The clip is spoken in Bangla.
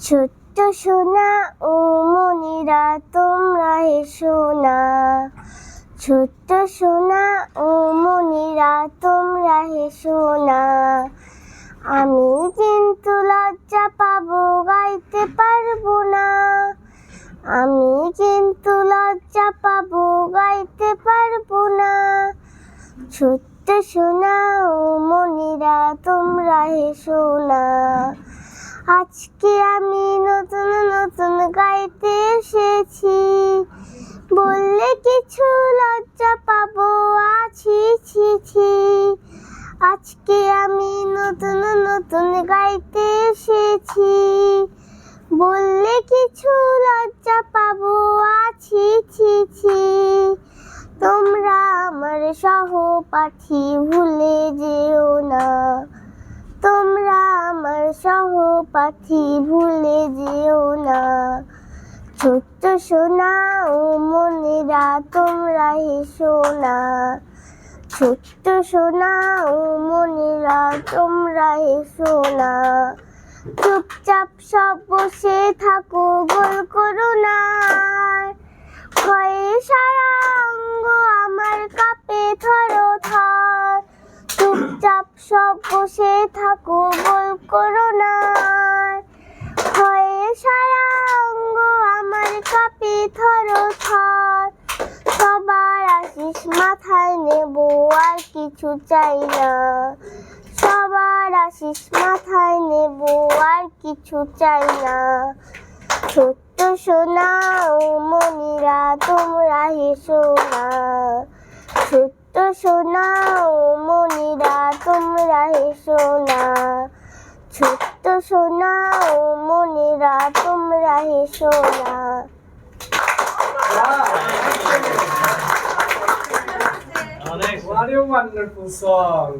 ছোট্ট সোনা ও মনিরা, তোমরা এসো না। ছোট্ট সোনা ও মনিরা, তোমরা এসো না। আমি কিন্তু লজ্জা পাবো, গাইতে পারব না। আমি কিন্তু লজ্জা পাবো, গাইতে পারব না। ছোট্ট সোনা ও মনিরা, তোমরা এসো না। আজকে আমি নতুন নতুন গাইতে এসেছি। বললে কিছু লজ্জা পাবো, আছি, ছি ছি। আজকে আমি নতুন নতুন গাইতে এসেছি। বললে কিছু লজ্জা পাবো, আছি, ছি ছি। তোমরা আমার সহপাঠী ভুলে যেও না। সহপাঠী ভুলে যেও না। ছোট্ট সোনা ও মনেরা, তোমরা হেসো না। ছোট্ট সোনা ও মনেরা, তোমরা হেসো না। চুপচাপ সব বসে থাকো, গোল করো সব বসে থাকো, বল করো না। ভয়ে সারা অঙ্গ আমার কাঁপে থরো থর সবার আশিস মাথায় নেব, আর কিছু চাই না। সবার আশিস মাথায় নেব, আর কিছু চাই না। ছোট্ট সোনা ও মনিরা, তোমরা হেসো না। ছোট্ট সোনা ছোট্ট সোনা ও মনিরা তোমরা এসো না What a wonderful song.